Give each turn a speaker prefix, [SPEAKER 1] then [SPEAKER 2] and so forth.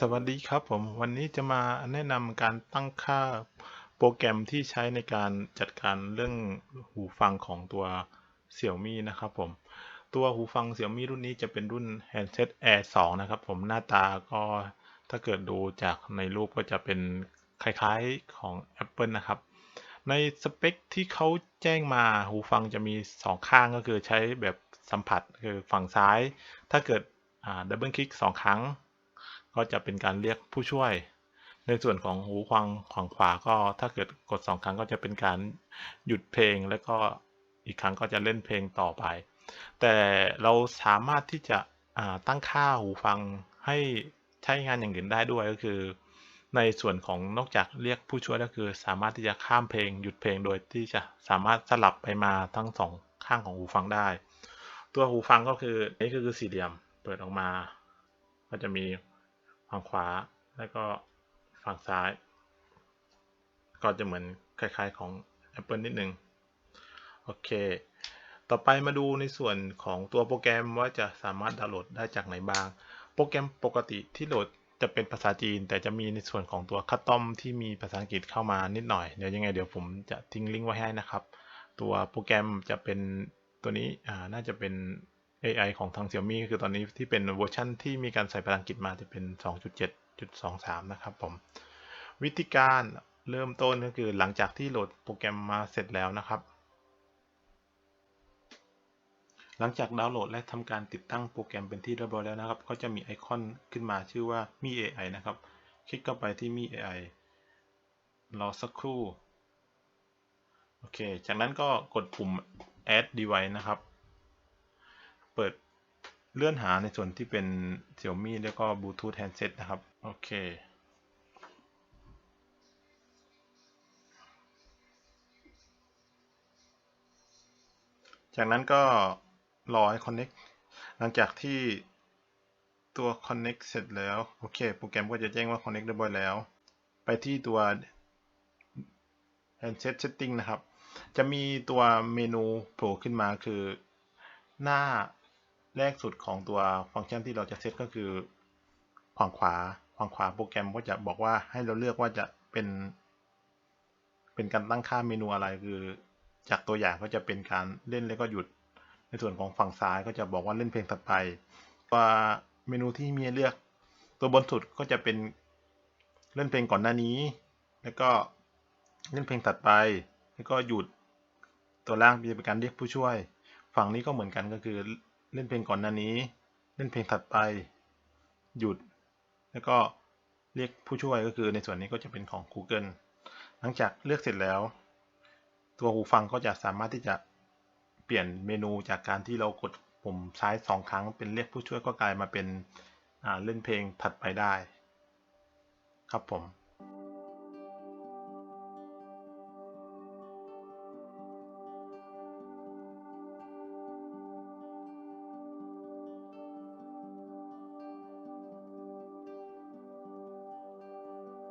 [SPEAKER 1] สวัสดีครับผม วันนี้จะมาแนะนำการตั้งค่าโปรแกรมที่ใช้ในการจัดการเรื่องหูฟังของตัว Xiaomi นะครับผม ตัวหูฟัง Xiaomi รุ่นนี้จะเป็นรุ่น Handset Air 2 นะครับผมหน้าตาก็ถ้าเกิดดูจากในรูปก็จะเป็นคล้ายๆของ Apple นะครับ ในสเปคที่เขาแจ้งมาหูฟังจะมี 2 ข้างก็คือใช้แบบสัมผัสคือฝั่งซ้าย ถ้าเกิดดับเบิลคลิก2ครั้ง ก็จะเป็นการเรียกผู้ช่วย ในส่วนของหูฟังฝั่งขวาก็ถ้าเกิดกด 2 ครั้งก็จะเป็นการหยุดเพลง แล้วก็อีกครั้งก็จะเล่นเพลงต่อไป แต่เราสามารถที่จะตั้งค่าหูฟังให้ใช้งานอย่างอื่นได้ด้วยก็คือ ในส่วนของนอกจากเรียกผู้ช่วยก็คือ สามารถที่จะข้ามเพลงหยุดเพลงโดยที่จะสามารถสลับไปมาทั้งสองข้างของหูฟังได้ ตัวหูฟังก็คือนี่คือสี่เหลี่ยมเปิดออกมา ก็จะมี ฝั่งขวาแล้วก็ฝั่งซ้าย ก็จะเหมือนคล้ายๆของ Apple นิดนึง โอเค ต่อไปมาดูในส่วนของตัวโปรแกรมว่าจะสามารถดาวน์โหลดได้จากไหนบ้าง โปรแกรมปกติที่โหลดจะเป็นภาษาจีน แต่จะมีในส่วนของตัวคัตตอมที่มีภาษาอังกฤษเข้ามานิดหน่อย เดี๋ยวยังไงเดี๋ยวผมจะทิ้งลิงก์ไว้ให้นะครับ ตัวโปรแกรมจะเป็นตัวนี้ อ่า น่าจะเป็น AI ของทาง Xiaomi คือตอนนี้ที่เป็นเวอร์ชันที่มีการใส่ภาษาอังกฤษมาจะเป็น 2.7.23 นะครับผม วิธีการเริ่มต้นก็คือหลังจากที่โหลดโปรแกรมมาเสร็จแล้วนะครับ หลังจากดาวน์โหลดและทำการติดตั้งโปรแกรมเป็นที่เรียบร้อยแล้วนะครับ ก็จะมีไอคอนขึ้นมาชื่อว่ามี AI นะครับ คลิกเข้าไปที่มี AI รอสักครู่ โอเค จากนั้นก็กดปุ่ม add device นะครับ เปิดเลื่อนหาในส่วนที่เป็น Xiaomi แล้วก็ Bluetooth handset นะครับ โอเค จากนั้นก็รอให้ connect หลังจากที่ตัว connect เสร็จแล้ว โอเค โปรแกรมก็จะแจ้งว่า connect เรียบร้อยแล้ว ไปที่ตัว handset setting นะครับ จะมีตัวเมนูโผล่ขึ้นมาคือหน้า แรกสุดของตัวฟังก์ชันที่เราจะเซตก็คือฝั่งขวาฝั่งขวาโปรแกรมก็จะบอกว่าให้เราเลือกว่าจะเป็น เป็นการตั้งค่าเมนูอะไรคือ จากตัวอย่างก็จะเป็นการเล่นแล้วก็หยุด ในส่วนของฝั่งซ้ายก็จะบอกว่าเล่นเพลงถัดไปตัวเมนูที่มีเลือกตัวบนสุดก็จะเป็นเล่นเพลงก่อนหน้านี้ แล้วก็เล่นเพลงถัดไป แล้วก็หยุดตัวล่างจะเป็นการเรียกผู้ช่วย ฝั่งนี้ก็เหมือนกันก็คือ เล่นเพลงก่อนหน้านี้ เล่นเพลงถัดไป หยุด แล้วก็เรียกผู้ช่วยก็คือในส่วนนี้ก็จะเป็นของ Google หลังจากเลือกเสร็จแล้ว ตัวหูฟังก็จะสามารถที่จะเปลี่ยนเมนูจากการที่เรากดปุ่มซ้ายสองครั้ง เป็นเรียกผู้ช่วยก็กลายมาเป็นเล่นเพลงถัดไปได้ ครับผม